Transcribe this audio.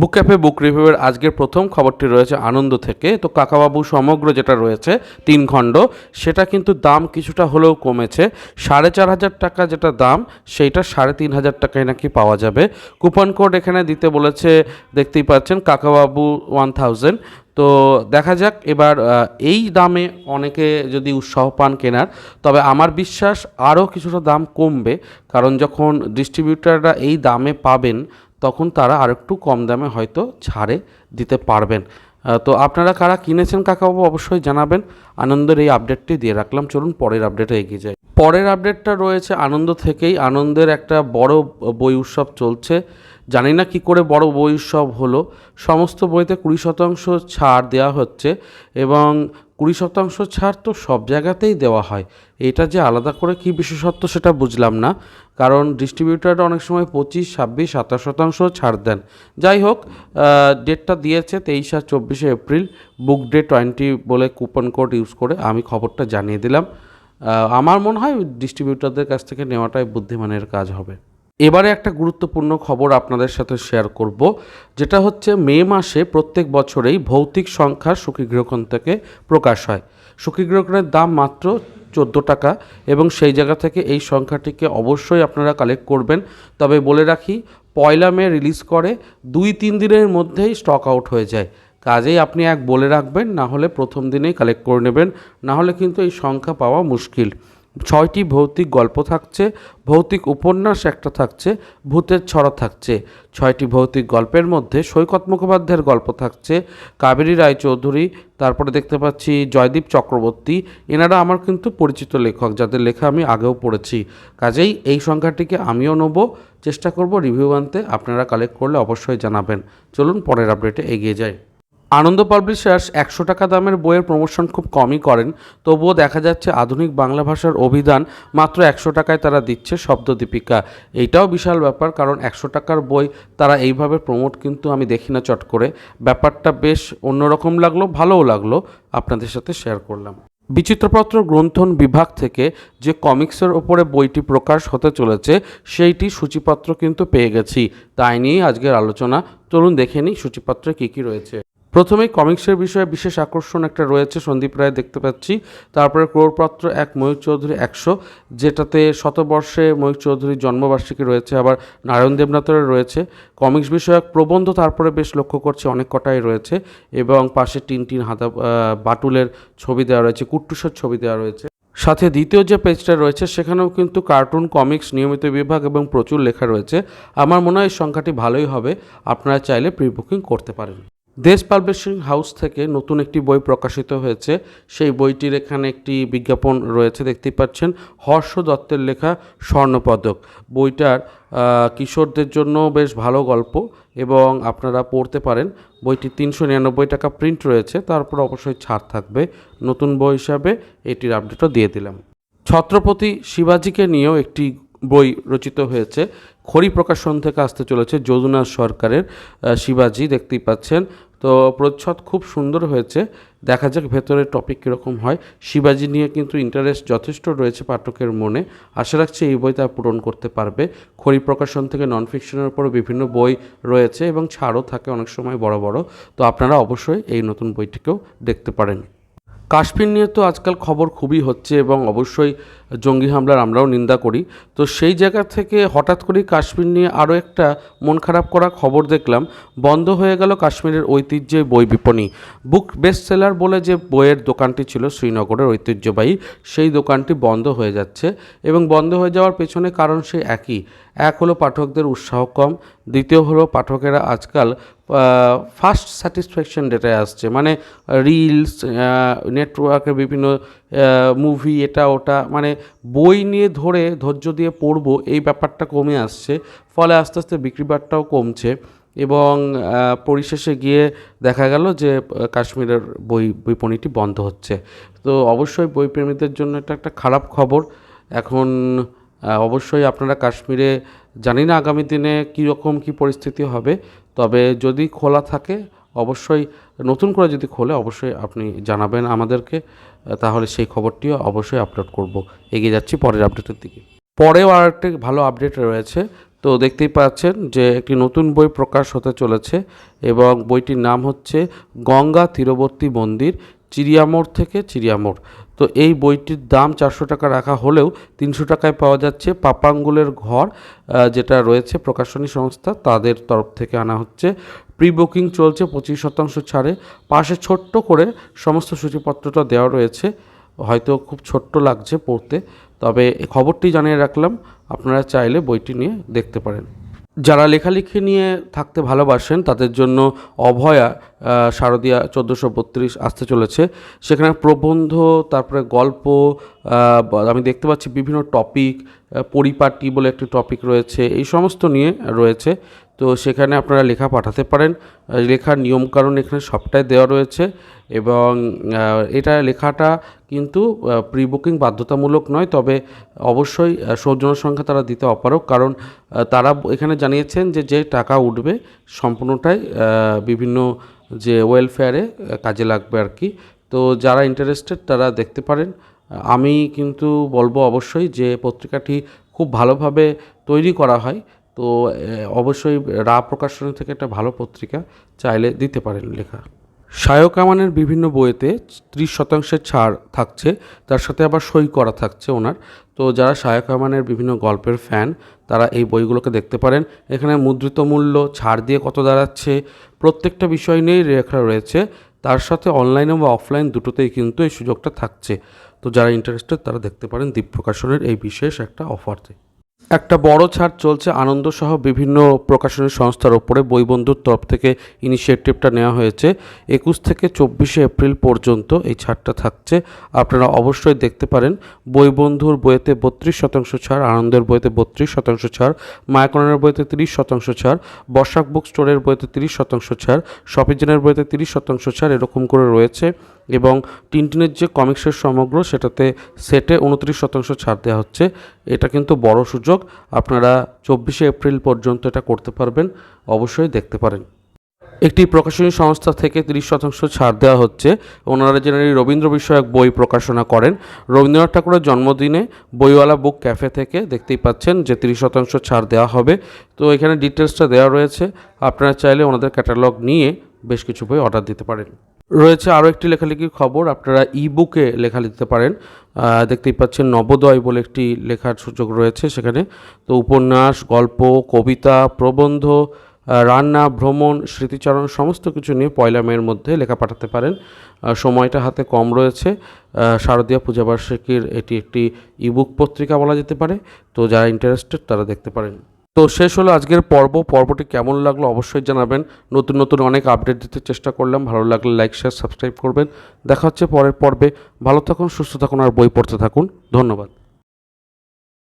বুক cafe, বুক রিভিউয়ের আজকের প্রথম খবরটি রয়েছে আনন্দ থেকে। তো কাকাবাবু সমগ্র যেটা রয়েছে, তিন খণ্ড, সেটা কিন্তু দাম কিছুটা হলেও কমেছে। সাড়ে চার হাজার টাকা যেটা দাম, সেইটা সাড়ে তিন হাজার টাকায় নাকি পাওয়া যাবে। কুপন কোড এখানে দিতে বলেছে, দেখতেই পাচ্ছেন কাকাবাবু ওয়ান থাউজেন্ড। তো দেখা যাক, এবার এই দামে অনেকে যদি উৎসাহ পান কেনার, তবে আমার বিশ্বাস আরও কিছুটা দাম কমবে। কারণ যখন ডিস্ট্রিবিউটাররা এই দামে পাবেন তখন তারা আরেকটু কম দামে হয়তো ছাড়ে দিতে পারবেন। তো আপনারা কারা কিনেছেন কাকাবাবু অবশ্যই জানাবেন। আনন্দের এই আপডেটটি দিয়ে রাখলাম। চলুন পরের আপডেটে এগিয়ে যাই। পরের আপডেটটা রয়েছে আনন্দ থেকেই। আনন্দের একটা বড় বই উৎসব চলছে। জানি না কি করে বড় বই সব হলো। সমস্ত বইতে কুড়ি শতাংশ ছাড় দেওয়া হচ্ছে এবং কুড়ি শতাংশ ছাড় তো সব জায়গাতেই দেওয়া হয়। এটা যে আলাদা করে কি বিশেষত্ব সেটা বুঝলাম না। কারণ ডিস্ট্রিবিউটাররা অনেক সময় পঁচিশ, ছাব্বিশ, সাতাশ শতাংশ ছাড় দেন। যাই হোক ডেটটা দিয়েছে তেইশ আর চব্বিশে এপ্রিল। বুক ডে টোয়েন্টি বলে কুপন কোড ইউজ করে আমি খবরটা জানিয়ে দিলাম। আমার মনে হয় ডিস্ট্রিবিউটারদের কাছ থেকে নেওয়াটাই বুদ্ধিমানের কাজ হবে। এবারে একটা গুরুত্বপূর্ণ খবর আপনাদের সাথে শেয়ার করব, যেটা হচ্ছে মে মাসে প্রত্যেক বছরেই ভৌতিক সংখ্যা সুখীগৃহকোণ থেকে প্রকাশ হয়। সুখীগৃহকোণের দাম মাত্র চোদ্দ টাকা এবং সেই জায়গা থেকে এই সংখ্যাটিকে অবশ্যই আপনারা কালেক্ট করবেন। তবে বলে রাখি, পয়লা মে রিলিজ করে দুই তিন দিনের মধ্যেই স্টক আউট হয়ে যায়। কাজেই আপনি এক বলে রাখবেন, না হলে প্রথম দিনেই কালেক্ট করে নেবেন, না হলে কিন্তু এই সংখ্যা পাওয়া মুশকিল। ছয়টি ভৌতিক গল্প থাকছে, ভৌতিক উপন্যাস একটা থাকছে, ভূতের ছড়া থাকছে। ছয়টি ভৌতিক গল্পের মধ্যে সৈকত মুখোপাধ্যায়ের গল্প থাকছে, কাবেরী রায়চৌধুরী, তারপরে দেখতে পাচ্ছি জয়দীপ চক্রবর্তী, এনারা আমার কিন্তু পরিচিত লেখক, যাদের লেখা আমি আগেও পড়েছি। কাজেই এই সংখ্যাটিকে আমিও নেব, চেষ্টা করব রিভিউ আনতে, আপনারা কালেক্ট করলে অবশ্যই জানাবেন। চলুন পরের আপডেটে এগিয়ে যাই। আনন্দ পাবলিশার্স একশো টাকা দামের বইয়ের প্রমোশন খুব কমই করেন, তবুও দেখা যাচ্ছে আধুনিক বাংলা ভাষার অভিধান মাত্র একশো টাকায় তারা দিচ্ছে শব্দদীপিকা। এইটাও বিশাল ব্যাপার, কারণ একশো টাকার বই তারা এইভাবে প্রমোট কিন্তু আমি দেখি না চট করে। ব্যাপারটা বেশ অন্যরকম লাগল, ভালোও লাগল। আপনাদের সাথে শেয়ার করলাম। বিচিত্রপত্র গ্রন্থন বিভাগ থেকে যে কমিক্সের ওপরে বইটি প্রকাশ হতে চলেছে, সেইটি সূচিপত্র কিন্তু পেয়ে গেছি। তাই নিয়েই আজকের আলোচনা। চলুন দেখে নিই সূচিপত্রে কী কী রয়েছে। প্রথমেই কমিক্সের বিষয়ে বিশেষ আকর্ষণ একটা রয়েছে, সন্দীপ রায় দেখতে পাচ্ছি। তারপরে ক্রোড়পত্র এক, ময়ূর চৌধুরী একশো, যেটাতে শতবর্ষে ময়ূর চৌধুরীর জন্মবার্ষিকী রয়েছে, আবার নারায়ণ দেবনাথের রয়েছে। কমিক্স বিষয়ক প্রবন্ধ তারপরে বেশ লক্ষ্য করছি, অনেক কটাই রয়েছে, এবং পাশে টিন টিন হাতা বাটুলের ছবি দেওয়া রয়েছে কুট্টুসের ছবি দেওয়া রয়েছে। সাথে দ্বিতীয় যে পেজটা রয়েছে, সেখানেও কিন্তু কার্টুন, কমিক্স, নিয়মিত বিভাগ এবং প্রচুর লেখা রয়েছে। আমার মনে হয় সংখ্যাটি ভালোই হবে, আপনারা চাইলে প্রি বুকিং করতে পারেন। দেশ পাবলিশিং হাউস থেকে নতুন একটি বই প্রকাশিত হয়েছে। সেই বইটির এখানে একটি বিজ্ঞাপন রয়েছে, দেখতেই পাচ্ছেন। হর্ষ দত্তের লেখা স্বর্ণপদক। বইটার কিশোরদের জন্য বেশ ভালো গল্প এবং আপনারা পড়তে পারেন। বইটি তিনশো নিরানব্বই টাকা প্রিন্ট রয়েছে তারপর অবশ্যই ছাড় থাকবে। নতুন বই হিসাবে এটির আপডেটও দিয়ে দিলাম। ছত্রপতি শিবাজিকে নিয়েও একটি বই রচিত হয়েছে। খড়ি প্রকাশন থেকে আসতে চলেছে যদুনাথ সরকারের শিবাজি, দেখতেই পাচ্ছেন। তো প্রচ্ছদ খুব সুন্দর হয়েছে। দেখা যাক ভেতরে টপিক কীরকম হয়। শিবাজি নিয়ে কিন্তু ইন্টারেস্ট যথেষ্ট রয়েছে পাঠকের মনে। আশা রাখছি এই বই তা পূরণ করতে পারবে। খড়ি প্রকাশন থেকে নন ফিকশনের উপর বিভিন্ন বই রয়েছে এবং ছাড়ও থাকে অনেক সময় বড় বড়। তো আপনারা অবশ্যই এই নতুন বইটিকেও দেখতে পারেন। কাশ্মীর নিয়ে তো আজকাল খবর খুবই হচ্ছে এবং অবশ্যই জঙ্গি হামলার আমরাও নিন্দা করি। তো সেই জায়গা থেকে হঠাৎ করেই কাশ্মীর নিয়ে আরও একটা মন খারাপ করা খবর দেখলাম। বন্ধ হয়ে গেল কাশ্মীরের ঐতিহ্যের বই বিপণী। বুক বেস্ট সেলার বলে যে বইয়ের দোকানটি ছিল শ্রীনগরের ঐতিহ্যবাহী, সেই দোকানটি বন্ধ হয়ে যাচ্ছে এবং বন্ধ হয়ে যাওয়ার পেছনে কারণ সে একই। এক হলো পাঠকদের উৎসাহ কম, দ্বিতীয় হলো পাঠকেরা আজকাল ফার্স্ট স্যাটিসফ্যাকশন ডেটায় আসছে। মানে রিলস নেটওয়ার্কের বিভিন্ন মুভি এটা, ওটা মানে বই নিয়ে ধরে ধৈর্য দিয়ে পড়ব, এই ব্যাপারটা কমে আসছে। ফলে আস্তে আস্তে বিক্রিবারটাও কমছে এবং পরিশেষে গিয়ে দেখা গেল যে কাশ্মীরের বই বিপণিটি বন্ধ হচ্ছে। তো অবশ্যই বইপ্রেমীদের জন্য এটা একটা খারাপ খবর। এখন অবশ্যই আপনারা কাশ্মীরে জানি না আগামী দিনে কীরকম কী পরিস্থিতি হবে, তবে যদি খোলা থাকে, অবশ্যই নতুন করে যদি খোলে, অবশ্যই আপনি জানাবেন আমাদেরকে, তাহলে সেই খবরটিও অবশ্যই আপলোড করব। এগিয়ে যাচ্ছি পরের আপডেটের দিকে। পরেও আর একটা ভালো আপডেট রয়েছে, তো দেখতেই পাচ্ছেন যে একটি নতুন বই প্রকাশ হতে চলেছে এবং বইটির নাম হচ্ছে গঙ্গা তীরবর্তী মন্দির। চিড়িয়ামোড় থেকে চিড়িয়ামোড়। তো এই বইটির দাম চারশো টাকা রাখা হলেও তিনশো টাকায় পাওয়া যাচ্ছে পাপাঙ্গুলের ঘর যেটা রয়েছে প্রকাশনী সংস্থা। তাদের তরফ থেকে আনা হচ্ছে। প্রি বুকিং চলছে পঁচিশ শতাংশ ছাড়ে। পাশে ছোট্ট করে সমস্ত সূচিপত্রটা দেওয়া রয়েছে। হয়তো খুব ছোট্ট লাগছে পড়তে। তবে খবরটি জানিয়ে রাখলাম, আপনারা চাইলে বইটি নিয়ে দেখতে পারেন। যারা লেখালেখি নিয়ে থাকতে ভালোবাসেন, তাদের জন্য অভয়া শারদীয়া চোদ্দোশো বত্রিশ আসতে চলেছে। সেখানে প্রবন্ধ, তারপরে গল্প আমি দেখতে পাচ্ছি বিভিন্ন টপিক পরিপাটি বলে একটি টপিক রয়েছে, এই সমস্ত নিয়ে রয়েছে। তো সেখানে আপনারা লেখা পাঠাতে পারেন। লেখার নিয়মকানুন এখানে সবটাই দেওয়া রয়েছে। এবং এটা লেখাটা কিন্তু প্রি বুকিং বাধ্যতামূলক নয় তবে অবশ্যই আহ, সৌজন্য সংখ্যা তারা দিতে অপারক কারণ তারা এখানে জানিয়েছেন যে যে টাকা উঠবে সম্পূর্ণটাই বিভিন্ন যে ওয়েলফেয়ারে কাজে লাগবে আর কি। তো যারা ইন্টারেস্টেড তারা দেখতে পারেন। আমি কিন্তু বলব অবশ্যই যে পত্রিকাটি খুব ভালোভাবে তৈরি করা হয়। তো অবশ্যই রা প্রকাশনী থেকে একটা ভালো পত্রিকা চাইলে দিতে পারেন লেখা। সায়ক আমানের বিভিন্ন বইয়েতে ত্রিশ শতাংশের ছাড় থাকছে তার সাথে আবার সই করা থাকছে ওনার। তো যারা সায়ক আমানের বিভিন্ন গল্পের ফ্যান তারা এই বইগুলোকে দেখতে পারেন। এখানে মুদ্রিত মূল্য, ছাড় দিয়ে কত দাঁড়াচ্ছে, প্রত্যেকটা বিষয় নিয়েই রেখা রয়েছে। তার সাথে অনলাইনে বা অফলাইন দুটোতেই কিন্তু এই সুযোগটা থাকছে। তো যারা ইন্টারেস্টেড তারা দেখতে পারেন দ্বীপ প্রকাশনের এই বিশেষ একটা অফারতে একটা বড় ছাড় চলছে আনন্দ সহ বিভিন্ন প্রকাশনী সংস্থার ওপরে। বইবন্ধুর তরফ থেকে ইনিশিয়েটিভটা নেওয়া হয়েছে। একুশ থেকে চব্বিশে এপ্রিল পর্যন্ত এই ছাড়টা থাকছে। আপনারা অবশ্যই দেখতে পারেন। বইবন্ধুর বইয়েতে বত্রিশ শতাংশ ছাড়, আনন্দের বইতে বত্রিশ শতাংশ ছাড়, মায়াকরণের বইতে তিরিশ শতাংশ ছাড়, বর্ষাক বুক স্টোরের বইতে তিরিশ শতাংশ ছাড় শপিজনের বইতে তিরিশ শতাংশ ছাড়, এরকম করে রয়েছে। এবং টিনটিনের যে কমিক্সের সমগ্র সেটাতে সেটে উনত্রিশ শতাংশ ছাড় দেওয়া হচ্ছে, এটা কিন্তু বড় সুযোগ। আপনারা চব্বিশে এপ্রিল পর্যন্ত এটা করতে পারবেন, অবশ্যই দেখতে পারেন। একটি প্রকাশনী সংস্থা থেকে তিরিশ শতাংশ ছাড় দেওয়া হচ্ছে। ওনারা জেনারেলি রবীন্দ্র বিষয়ক বই প্রকাশনা করেন। রবীন্দ্রনাথ ঠাকুরের জন্মদিনে বইওয়ালা বুক ক্যাফে থেকে দেখতেই পাচ্ছেন যে তিরিশ শতাংশ ছাড় দেওয়া হবে। তো এখানে ডিটেলসটা দেওয়া রয়েছে। আপনারা চাইলে ওনাদের ক্যাটালগ নিয়ে বেশ কিছু বই অর্ডার দিতে পারেন। রয়েছে আরও একটি লেখালেখির খবর, আপনারা ই বুকে লেখা লিখতে পারেন। দেখতেই পাচ্ছেন নবোদয় বলে একটি লেখার সুযোগ রয়েছে সেখানে। তো উপন্যাস, গল্প, কবিতা, প্রবন্ধ রান্না, ভ্রমণ, স্মৃতিচারণ সমস্ত কিছু নিয়ে পয়লা মেয়ের মধ্যে লেখা পাঠাতে পারেন। সময়টা হাতে কম রয়েছে। শারদীয়া পূজাবার্ষিকীর এটি একটি ইবুক পত্রিকা বলা যেতে পারে। তো যারা ইন্টারেস্টেড তারা দেখতে পারেন। তো শেষ হলো আজকের পর্ব। পর্বটি কেমন লাগল অবশ্যই জানাবেন। নতুন নতুন অনেক আপডেট দিতে চেষ্টা করলাম। ভালো লাগলে লাইক শেয়ার সাবস্ক্রাইব করবেন। দেখা হচ্ছে পরের পর্বে। ভালো থাকুন, সুস্থ থাকুন, আর বই পড়তে থাকুন। ধন্যবাদ।